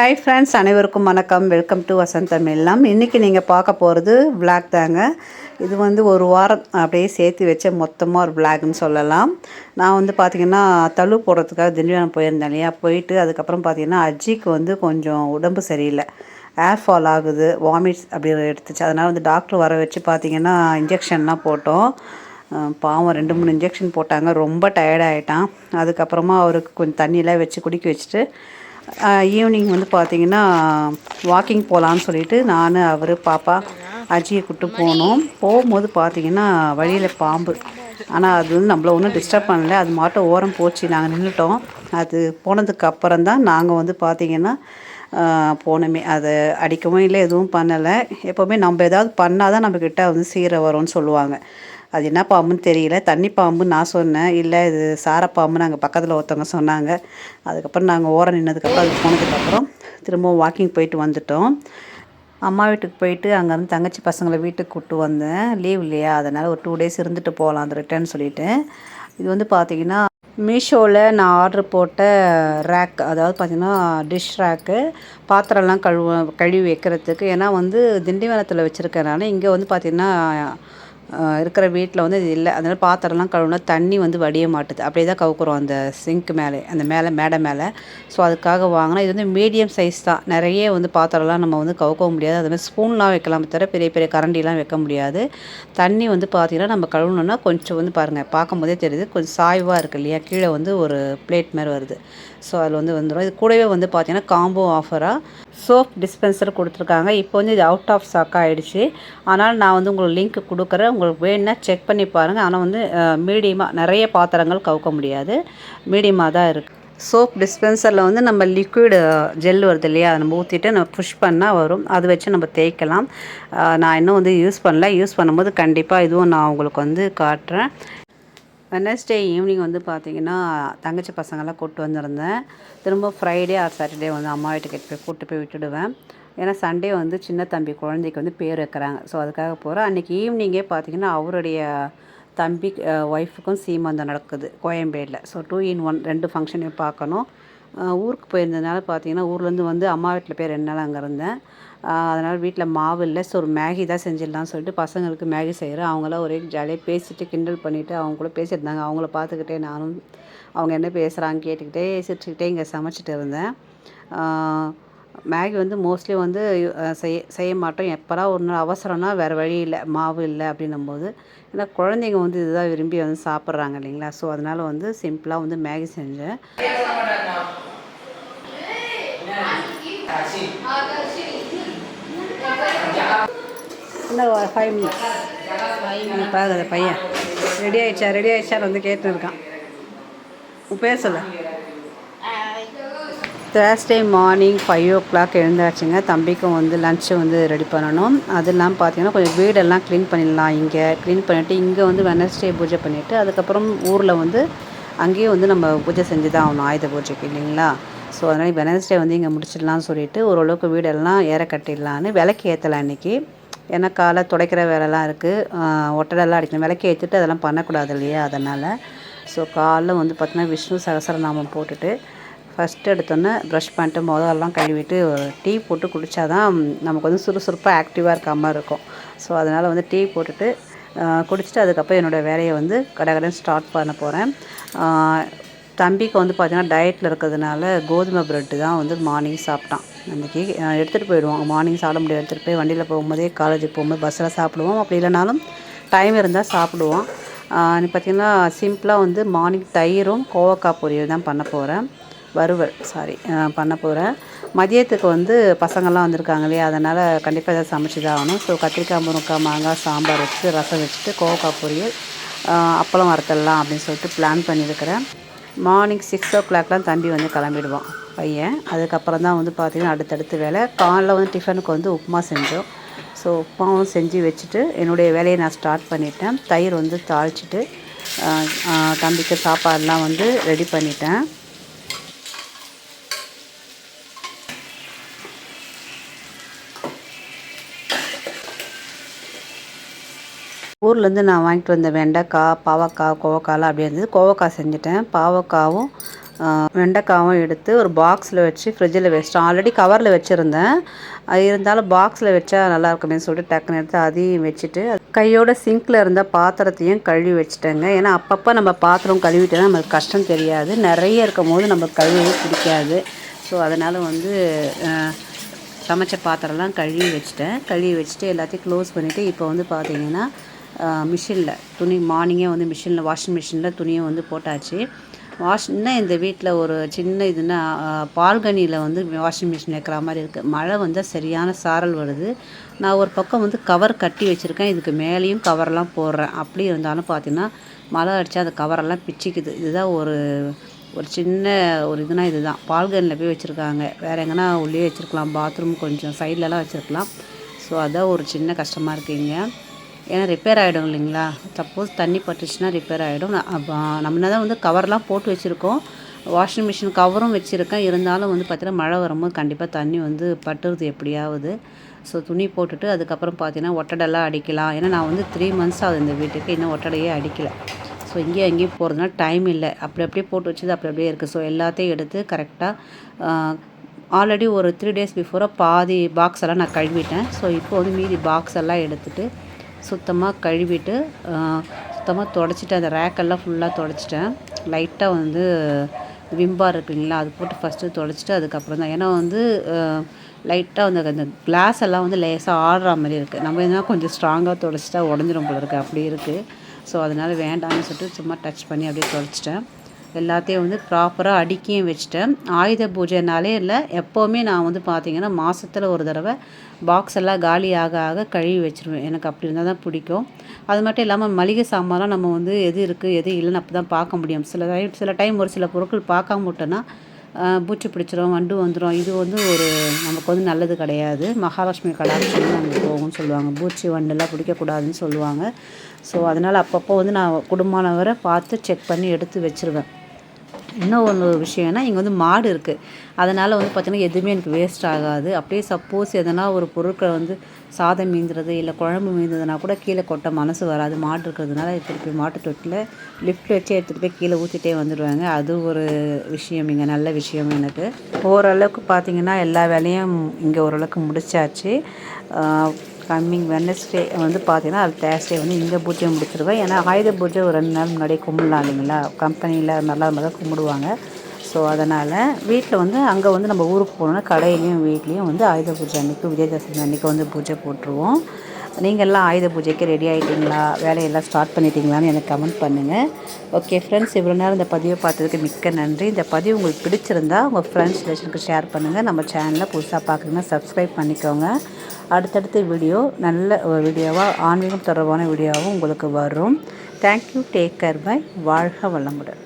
Hi friends அனைவருக்கும் வணக்கம். Welcome to வசந்தம் எல்லாம் இன்றைக்கி நீங்கள் பார்க்க போகிறது விளாக் தாங்க. இது வந்து ஒரு வாரம் அப்படியே சேர்த்து வச்ச மொத்தமாக ஒரு விளாக்னு சொல்லலாம். நான் வந்து பார்த்திங்கன்னா தழு போடுறதுக்காக திண்டிவனம் போயிருந்தேன் இல்லையா? போயிட்டு அதுக்கப்புறம் பார்த்திங்கன்னா அஜிக்கு வந்து கொஞ்சம் உடம்பு சரியில்லை. ஏர் ஃபால் ஆகுது வாமிட்ஸ் அப்படி எடுத்துச்சு. அதனால் வந்து டாக்டர் வர வச்சு பார்த்திங்கன்னா இன்ஜெக்ஷன்லாம் போட்டோம். பாவம் ரெண்டு மூணு இன்ஜெக்ஷன் போட்டாங்க. ரொம்ப டயர்ட் ஆகிட்டான் அதுக்கப்புறமா அவருக்கு கொஞ்சம் தண்ணியெலாம் வச்சு குடிக்க வச்சுட்டு ஈவினிங் வந்து பார்த்தீங்கன்னா வாக்கிங் போகலான்னு சொல்லிட்டு நான் அவர் பாப்பா அஜியை கூட்டு போனோம். போகும்போது பார்த்தீங்கன்னா வழியில் பாம்பு. ஆனால் அது வந்து நம்மள ஒன்றும் டிஸ்டர்ப் பண்ணல. அது மாட்டும் ஓரம் போச்சு. நாங்கள் நின்றுட்டோம் அது போனதுக்கு அப்புறம் தான் நாங்கள் வந்து பார்த்தீங்கன்னா போனோமே. அதை அடிக்கவும் இல்லை எதுவும் பண்ணலை. எப்போவுமே நம்ம ஏதாவது பண்ணால் தான் நம்மக்கிட்ட வந்து சீரை வரும்னு சொல்லுவாங்க. அது என்ன பாம்புன்னு தெரியல. தண்ணி பாம்பு நான் சொன்னேன். இல்லை இது சாரப்பாம்பு நாங்கள் பக்கத்தில் ஒருத்தவங்க சொன்னாங்க. அதுக்கப்புறம் நாங்கள் ஓரம் நின்னதுக்கப்புறம் அது போனதுக்கப்புறம் திரும்பவும் வாக்கிங் போயிட்டு வந்துட்டோம். அம்மா வீட்டுக்கு போயிட்டு அங்கேருந்து தங்கச்சி பசங்களை வீட்டுக்கு கூப்பிட்டு வந்தேன். லீவ் இல்லையா? அதனால் ஒரு டூ டேஸ் இருந்துட்டு போகலாம் அந்த ரிட்டர்ன் சொல்லிட்டு. இது வந்து பார்த்திங்கன்னா மீஷோவில் நான் ஆர்டர் போட்ட ரேக் அதாவது பார்த்திங்கன்னா டிஷ் ரேக்கு பாத்திரம்லாம் கழுவ கழுவி வைக்கிறதுக்கு. ஏன்னா வந்து திண்டிவனத்தில் வச்சுருக்கறனால இங்கே வந்து பார்த்திங்கன்னா இருக்கிற வீட்டில் வந்து இது இல்லை. அதனால் பாத்திரம்லாம் கழுவுனா தண்ணி வந்து வடிய மாட்டுது. அப்படியே தான் கவுக்குறோம் அந்த சிங்க் மேலே அந்த மேலே மேடை மேலே. ஸோ அதுக்காக வாங்கினா இது வந்து மீடியம் சைஸ் தான். நிறைய வந்து பாத்திரம்லாம் நம்ம வந்து கவுக்கவும் முடியாது. அது மாதிரி ஸ்பூன்லாம் வைக்கலாம் தவிர பெரிய பெரிய கரண்டிலாம் வைக்க முடியாது. தண்ணி வந்து பார்த்திங்கன்னா நம்ம கழுவணுன்னா கொஞ்சம் வந்து பாருங்கள் பார்க்கும்போதே தெரியுது. கொஞ்சம் சாய்வாக இருக்கு இல்லையா? கீழே வந்து ஒரு பிளேட் மாதிரி வருது. ஸோ அதில் வந்து வந்துடும் இது கூடவே வந்து பார்த்திங்கன்னா காம்போ ஆஃபராக சோப் டிஸ்பென்சர் கொடுத்துருக்காங்க. இப்போ வந்து இது அவுட் ஆஃப் ஸ்டாக் ஆகிடுச்சு ஆனால் நான் வந்து உங்களுக்கு லிங்க் கொடுக்குறேன். உங்களுக்கு வேணும்னா செக் பண்ணி பாருங்கள் ஆனால் வந்து மீடியமாக நிறைய பாத்திரங்கள் கவுக்க முடியாது. மீடியமாக தான் இருக்குது சோப் டிஸ்பென்சரில் வந்து நம்ம லிக்விடு ஜெல் வருது இல்லையா? அதை நம்ம ஊற்றிட்டு நம்ம புஷ் பண்ணால் வரும். அது வச்சு நம்ம தேய்க்கலாம். நான் இன்னும் வந்து யூஸ் பண்ணல. யூஸ் பண்ணும்போது கண்டிப்பாக இதுவும் நான் உங்களுக்கு வந்து காட்டுறேன். வெனஸ்டே ஈவினிங் வந்து பார்த்தீங்கன்னா தங்கச்சி பசங்கள்லாம் கூப்பிட்டு வந்திருந்தேன். திரும்ப ஃப்ரைடே ஆர் சாட்டர்டே வந்து அம்மா வீட்டுக்கு போய் கூப்பிட்டு போய் விட்டுடுவேன். ஏன்னா சண்டே வந்து சின்ன தம்பி குழந்தைக்கு வந்து பேர் வைக்கிறாங்க. ஸோ அதுக்காக போகிறேன் அன்றைக்கி ஈவினிங்கே பார்த்தீங்கன்னா அவருடைய தம்பி ஒய்ஃபுக்கும் சீமந்தம் நடக்குது கோயம்பேடில். ஸோ டூ இன் ஒன் ரெண்டு ஃபங்க்ஷனையும் பார்க்கணும். ஊருக்கு போயிருந்ததுனால பார்த்தீங்கன்னா ஊர்லேருந்து வந்து அம்மா வீட்டில் போய் ரெண்டு நாள் அங்கே இருந்தேன். அதனால் வீட்டில் மாவு இல்லை. ஸோ ஒரு மேகி தான் செஞ்சிடலாம்னு சொல்லிட்டு பசங்களுக்கு மேகி செய்கிறேன் அவங்களாம் ஒரே ஜாலியாக பேசிட்டு கிண்டல் பண்ணிவிட்டு அவங்க கூட பேசியிருந்தாங்க. அவங்கள பார்த்துக்கிட்டே நானும் அவங்க என்ன பேசுகிறாங்க கேட்டுக்கிட்டே சிரிச்சுக்கிட்டே இங்கே சமைச்சிட்டு இருந்தேன். மேகி வந்து மோஸ்ட்லி வந்து செய்ய செய்ய மாட்டோம். எப்போரா ஒரு நாள் அவசரம்னா வேறு வழி இல்லை. மாவு இல்லை அப்படின்னும் போது ஏன்னா குழந்தைங்க வந்து இதுதான் விரும்பி வந்து சாப்பிட்றாங்க இல்லைங்களா? ஸோ அதனால் வந்து சிம்பிளாக வந்து மேகி செஞ்சேன். இன்னும் ஃபைவ் மினிட்ஸ் பாருங்க பையன். ரெடி ஆயிடுச்சா? ரெடி ஆயிடுச்சான்னு வந்து கேட்டு இருக்கான். பேசலை Thursday morning five o'clock எழுந்தாச்சுங்க. தம்பிக்கும் வந்து லன்ச்சை வந்து ரெடி பண்ணணும். அது இல்லாமல் பார்த்தீங்கன்னா கொஞ்சம் வீடெல்லாம் க்ளீன் பண்ணிடலாம் இங்கே. க்ளீன் பண்ணிவிட்டு இங்கே வந்து வெனஸ்டே பூஜை பண்ணிவிட்டு அதுக்கப்புறம் ஊரில் வந்து அங்கேயும் வந்து நம்ம பூஜை செஞ்சு தான் ஆகணும் ஆயுத பூஜைக்கு இல்லைங்களா? ஸோ அதனால் வெனஸ்டே வந்து இங்கே முடிச்சிடலாம்னு சொல்லிட்டு ஓரளவுக்கு வீடெல்லாம் ஏற கட்டிடலான்னு விளக்கு ஏற்றலாம் அன்றைக்கி ஏன்னா காலை துடைக்கிற வேலைலாம் இருக்குது ஒட்டடெல்லாம் அடிக்கணும். விளக்கு ஏற்றிட்டு அதெல்லாம் பண்ணக்கூடாது இல்லையா? அதனால். ஸோ காலைல வந்து பார்த்திங்கன்னா விஷ்ணு சகசரநாமம் போட்டுட்டு ஃபஸ்ட்டு எடுத்தோன்னே ப்ரஷ் பண்ணிட்டு முதல்லாம் கழுவிட்டு டீ போட்டு குடித்தா தான் நமக்கு வந்து சுறுசுறுப்பாக ஆக்டிவாக இருக்க மாதிரி இருக்கும். ஸோ அதனால் வந்து டீ போட்டுட்டு குடிச்சிட்டு அதுக்கப்புறம் என்னோடய வேலையை வந்து கடகடன் ஸ்டார்ட் பண்ண போகிறேன் தம்பிக்கு வந்து பார்த்திங்கன்னா டயட்டில் இருக்கிறதுனால கோதுமை ப்ரெட்டு தான் வந்து மார்னிங் சாப்பிட்டான். அன்றைக்கி எடுத்துகிட்டு போயிடுவோம் மார்னிங் சாப்பிட முடியாது எடுத்துகிட்டு போய் வண்டியில் போகும்போதே காலேஜுக்கு போகும்போது பஸ்ஸில் சாப்பிடுவோம். அப்படி இல்லைனாலும் டைம் இருந்தால் சாப்பிடுவோம் பார்த்திங்கன்னா சிம்பிளாக வந்து மார்னிங் தயிரும் கோவக்காய் பொரியல் தான் பண்ண போகிறேன் வறுவல் சாரி பண்ண போகிறேன் மதியத்துக்கு வந்து பசங்கள்லாம் வந்திருக்காங்க இல்லையா? அதனால் கண்டிப்பாக எதாவது சமைச்சு தான் ஆகணும். ஸோ கத்திரிக்காய் முருங்கக்காய் மாங்காய் சாம்பார் வச்சுட்டு ரசம் வச்சுட்டு கோவக்காய் பொரியல் அப்பளம் வறுத்தலாம் அப்படின்னு சொல்லிட்டு பிளான் பண்ணியிருக்கிறேன். மார்னிங் சிக்ஸ் ஓ கிளாக்லாம் தம்பி வந்து கிளம்பிடுவான் பையன். அதுக்கப்புறம் தான் வந்து பார்த்திங்கன்னா அடுத்தடுத்து வேலை. காலைல வந்து டிஃபனுக்கு வந்து உப்புமா செஞ்சோம். ஸோ உப்புமாவும் செஞ்சு வச்சுட்டு என்னுடைய வேலையை நான் ஸ்டார்ட் பண்ணிட்டேன். தயிர் வந்து தாளிச்சிட்டு தம்பிக்கு சாப்பாடெலாம் வந்து ரெடி பண்ணிட்டேன். ஊர்லேருந்து நான் வாங்கிட்டு வந்த வெண்டைக்காய் பாவக்காய் கோவக்காய்லாம் அப்படியே இருந்தது. கோவக்காய் செஞ்சுட்டேன். பாவக்காவும் வெண்டைக்காவும் எடுத்து ஒரு பாக்ஸில் வச்சு ஃப்ரிட்ஜில் வச்சிட்டேன். ஆல்ரெடி கவரில் வச்சுருந்தேன். அது இருந்தாலும் பாக்ஸில் வச்சா நல்லா இருக்குமே சொல்லிட்டு டக்குன்னு எடுத்து அதையும் வச்சுட்டு கையோட சிங்க்கில் இருந்த பாத்திரத்தையும் கழுவி வச்சுட்டேங்க. ஏன்னா அப்பப்போ நம்ம பாத்திரம் கழுவிட்டோன்னா நமக்கு கஷ்டம் தெரியாது. நிறைய இருக்கும் போது நம்ம கழுவவே பிடிக்காது. ஸோ அதனால் வந்து சமைச்ச பாத்திரம்லாம் கழுவி வச்சுட்டேன். கழுவி வச்சுட்டு எல்லாத்தையும் க்ளோஸ் பண்ணிவிட்டு இப்போ வந்து பார்த்திங்கன்னா மிஷினில். துணி மார்னிங்கே வந்து மிஷினில் வாஷிங் மிஷினில் துணியை வந்து போட்டாச்சு. வாஷ் இன்னும் இந்த வீட்டில் ஒரு சின்ன இதுன்னா பால்கனியில் வந்து வாஷிங் மிஷின் வைக்கிற மாதிரி இருக்குது மழை வந்தால் சரியான சாரல் வருது. நான் ஒரு பக்கம் வந்து கவர் கட்டி வச்சுருக்கேன். இதுக்கு மேலேயும் கவர்லாம் போடுறேன். அப்படி இருந்தாலும் பார்த்தீங்கன்னா மழை அடித்தா அந்த கவரெல்லாம் பிச்சிக்குது. இதுதான் ஒரு ஒரு சின்ன ஒரு இதுனா இதுதான். பால்கனியில் போய் வச்சுருக்காங்க. வேறு எங்கன்னா உள்ளே வச்சுருக்கலாம். பாத்ரூம் கொஞ்சம் சைட்லலாம் வச்சுருக்கலாம். ஸோ அதான் ஒரு சின்ன கஷ்டமாக இருக்குங்க ஏன்னா ரிப்பேர் ஆகிடும் இல்லைங்களா? சப்போஸ் தண்ணி பட்டுச்சுன்னா ரிப்பேர் ஆகிடும் நம்ம தான் வந்து கவர்லாம் போட்டு வச்சுருக்கோம். வாஷிங் மிஷின் கவரும் வச்சுருக்கேன். இருந்தாலும் வந்து பார்த்திங்கன்னா மழை வரும்போது கண்டிப்பாக தண்ணி வந்து பட்டுருது எப்படியாவது. ஸோ துணி போட்டுட்டு அதுக்கப்புறம் பார்த்தீங்கன்னா ஒட்டடெல்லாம் அடிக்கலாம். ஏன்னா நான் வந்து த்ரீ மந்த்ஸ் ஆகுது இந்த வீட்டுக்கு. இன்னும் ஒட்டடையே அடிக்கலை. ஸோ இங்கேயும் அங்கேயும் போகிறதுனால டைம் இல்லை. அப்படி அப்படியே போட்டு வச்சது அப்படி அப்படியே இருக்குது ஸோ எல்லாத்தையும் எடுத்து கரெக்டாக ஆல்ரெடி ஒரு த்ரீ டேஸ் பிஃபோராக பாதி பாக்ஸ் எல்லாம் நான் கழுவிட்டேன். ஸோ இப்போ வந்து மீதி பாக்ஸ் எல்லாம் எடுத்துகிட்டு சுத்தமாக கழுவிட்டு சுத்தமாக தொடச்சிட்டு அந்த ரேக்கெல்லாம் ஃபுல்லாக தொடச்சிட்டேன். லைட்டாக வந்து விம்பார் இருக்குங்களா அது போட்டு ஃபஸ்ட்டு தொடச்சிட்டு அதுக்கப்புறம் தான் ஏன்னா வந்து லைட்டாக வந்து அந்த கிளாஸ் எல்லாம் வந்து லேசாக ஆடுற மாதிரி இருக்குது நம்ம எதுனா கொஞ்சம் ஸ்ட்ராங்காக தொடச்சிட்டா உடஞ்சிரும் போல இருக்குது அப்படி இருக்குது ஸோ அதனால் வேண்டாம்னு சொல்லிட்டு சும்மா டச் பண்ணி அப்படியே தொடச்சிட்டேன். எல்லாத்தையும் வந்து ப்ராப்பராக அடுக்கியும் வச்சுட்டேன் ஆயுத பூஜைனாலே இல்லை எப்போவுமே நான் வந்து பார்த்திங்கன்னா மாதத்தில் ஒரு தடவை பாக்ஸ் எல்லாம் காலி ஆக ஆக கழுவி வச்சுருவேன். எனக்கு அப்படி இருந்தால் தான் பிடிக்கும். அது மட்டும் இல்லாமல் மளிகை சாமான்லாம் நம்ம வந்து எது இருக்குது எது இல்லைன்னு அப்போ தான் பார்க்க முடியும். சில டைம் சில டைம் ஒரு சில பொருட்கள் பார்க்காம விட்டோன்னா பூச்சி பிடிச்சிரும் வண்டு வந்துடும் இது வந்து ஒரு நமக்கு வந்து நல்லது கிடையாது. மகாலட்சுமி கலாச்சாரம் அங்கே போகும்னு சொல்லுவாங்க. பூச்சி வண்டெல்லாம் பிடிக்கக்கூடாதுன்னு சொல்லுவாங்க. ஸோ அதனால் அப்பப்போ வந்து நான் குடும்பமானவரை பார்த்து செக் பண்ணி எடுத்து வச்சுருவேன். இன்னும் ஒன்று விஷயம்னா இங்கே வந்து மாடு இருக்குது அதனால் வந்து பார்த்திங்கன்னா எதுவுமே எனக்கு வேஸ்ட் ஆகாது. அப்படியே சப்போஸ் எதனா ஒரு பொருட்களை வந்து சாதம் மீந்துறது இல்லை குழம்பு மீந்ததுனா கூட கீழே கொட்ட மனசு வராது. மாடு இருக்கிறதுனால திருப்பி மாட்டு தொட்டில் லிஃப்ட் வச்சு எடுத்துகிட்டு போய் கீழே ஊற்றிட்டே வந்துடுவாங்க அது ஒரு விஷயம் இங்கே நல்ல விஷயம் எனக்கு. ஓரளவுக்கு பார்த்திங்கன்னா எல்லா வேலையும் இங்கே ஓரளவுக்கு முடிச்சாச்சு. கம்மிங் வெனஸ்டே வந்து பார்த்தீங்கன்னா அது தேர்ஸ்டே வந்து இங்கே பூஜை முடிச்சிருவேன். ஏன்னா ஆயுத பூஜை ஒரு ரெண்டு நாள் முன்னாடியே கும்பிடலாம் இல்லைங்களா? கம்பெனியில் நல்லா தான் கும்பிடுவாங்க. ஸோ அதனால் வீட்டில் வந்து அங்கே வந்து நம்ம ஊருக்கு போனோன்னா கடையிலையும் வீட்லேயும் வந்து ஆயுத பூஜை அன்றைக்கி விஜயதசமி அன்றைக்கி வந்து பூஜை போட்டுருவோம். நீங்கள் எல்லாம் ஆயுத பூஜைக்கு ரெடி ஆகிட்டீங்களா வேலையெல்லாம் ஸ்டார்ட் பண்ணிட்டீங்களான்னு எனக்கு கமெண்ட் பண்ணுங்கள் ஓகே ஃப்ரெண்ட்ஸ் இவ்வளோ நேரம் இந்த பதிவை பார்த்ததுக்கு மிக்க நன்றி. இந்த பதிவு உங்களுக்கு பிடிச்சிருந்தா உங்கள் ஃப்ரெண்ட்ஸ் ரிலேஷனுக்கு ஷேர் பண்ணுங்கள் நம்ம சேனலில் புதுசாக பார்க்குறீங்கன்னா சப்ஸ்கிரைப் பண்ணிக்கோங்க. அடுத்தடுத்த வீடியோ நல்ல ஒரு வீடியோவாக ஆன்மீகம் தொடர்பான வீடியோவும் உங்களுக்கு வரும். தேங்க்யூ டேக் கேர் பை வாழ்க வளமுடன்.